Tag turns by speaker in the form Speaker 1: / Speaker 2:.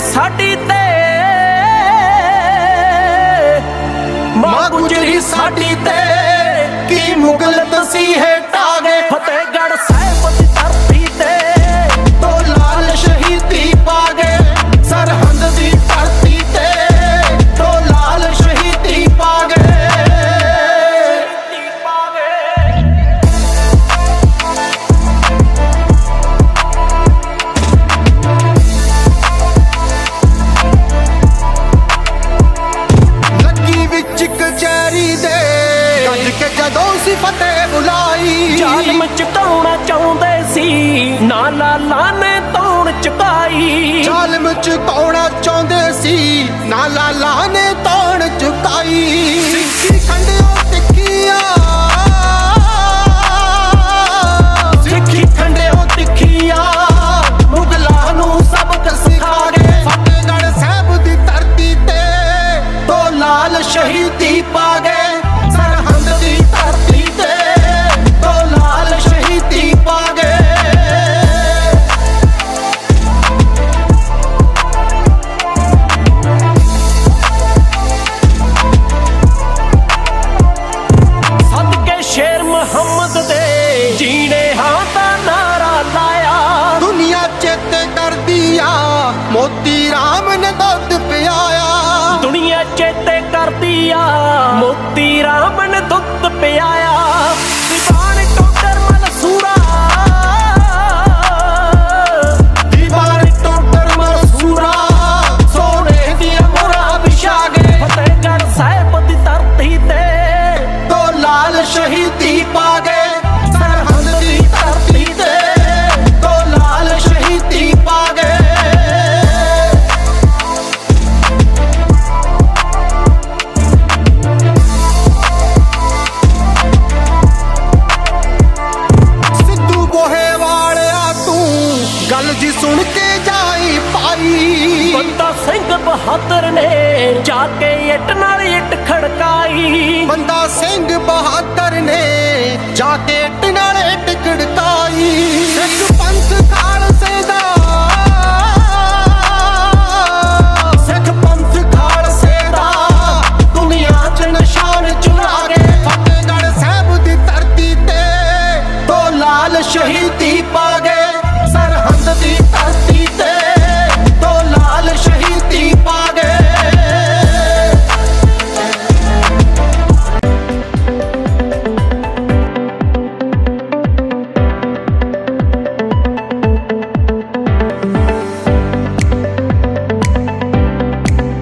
Speaker 1: ਸਾਡੀ ਤੇ। ਮਾਂ ਗੁਜਰੀ ਸਾਡੀ ਤੇ।
Speaker 2: ਜਦੋਂ ਸੀ ਫਤਿਹ ਬੁਲਾਈ।
Speaker 1: ਜ਼ਾਲਮ ਚਟਾਉਣਾ ਚਾਹੁੰਦੇ ਸੀ ਨਾ ਲਾਲਾ ਨੇ ਤੌਣ ਚੁਕਾਈ।
Speaker 2: ਜ਼ਾਲਮ ਚ ਕੌਣਾ ਚਾਹੁੰਦੇ ਸੀ ਨਾ ਲਾਲਾ ਨੇ ਤੌਣ ਚੁਕਾਈ। ਸਿੱਖੀ ਖੰਡਿਓ ਤਿੱਖੀਆਂ।
Speaker 1: ਸਿੱਖੀ ਖੰਡਿਓ ਤਿੱਖੀਆਂ। ਮੁਗਲਾਂ ਨੂੰ ਸਬਕ ਸਿਖਾ ਗਏ
Speaker 2: ਫਤਿਹਗੜ੍ਹ ਸਾਹਿਬ ਦੀ ਧਰਤੀ ਤੇ
Speaker 1: ਦੋ ਲਾਲ ਸ਼ਹੀਦੀ ਪਾ ਗਏ
Speaker 2: ਚੇਤੇ ਕਰਦੀ ਆ। ਮੋਤੀ ਰਾਮ ਨੇ ਦੁੱਧ ਪਿਆਇਆ।
Speaker 1: ਦੀਵਾਨ ਟੋਟਰ ਮਨਸੂਰਾ। ਦੀਵਾਨ ਟੋਟਰ ਮਨਸੂਰਾ। ਸੋਨੇ ਦੀਆਂ ਮੁਰਾ ਵਿਛਾ ਗਏ ਫਤਿਹਗੜ੍ਹ ਸਾਹਿਬ ਦੀ ਧਰਤੀ ਤੇ ਦੋ ਲਾਲ ਸ਼ਹੀਦੀ ਪਾ ਗਏ
Speaker 2: ਖੜਕਾਈ
Speaker 1: ਬੰਦਾ ਸਿੰਘ ਬਹਾਦਰ ਨੇ ਜਾ ਕੇ ਇੱਟ ਨਾਲ ਇੱਟ ਖੜਕਾਈ।
Speaker 2: ਬੰਦਾ ਸਿੰਘ ਬਹਾਦਰ ਨੇ ਜਾ ਕੇ ਇੱਟ ਨਾਲ ਇੱਟ ਖੜਕਾਈ। ਸਿੱਖ ਪੰਥ ਖਾਲਸੇ ਦਾ। ਸ਼ਹੀਦੀ ਪਾ ਗਏ ਸਰਹੰਦ ਦੀ ਧਰਤੀ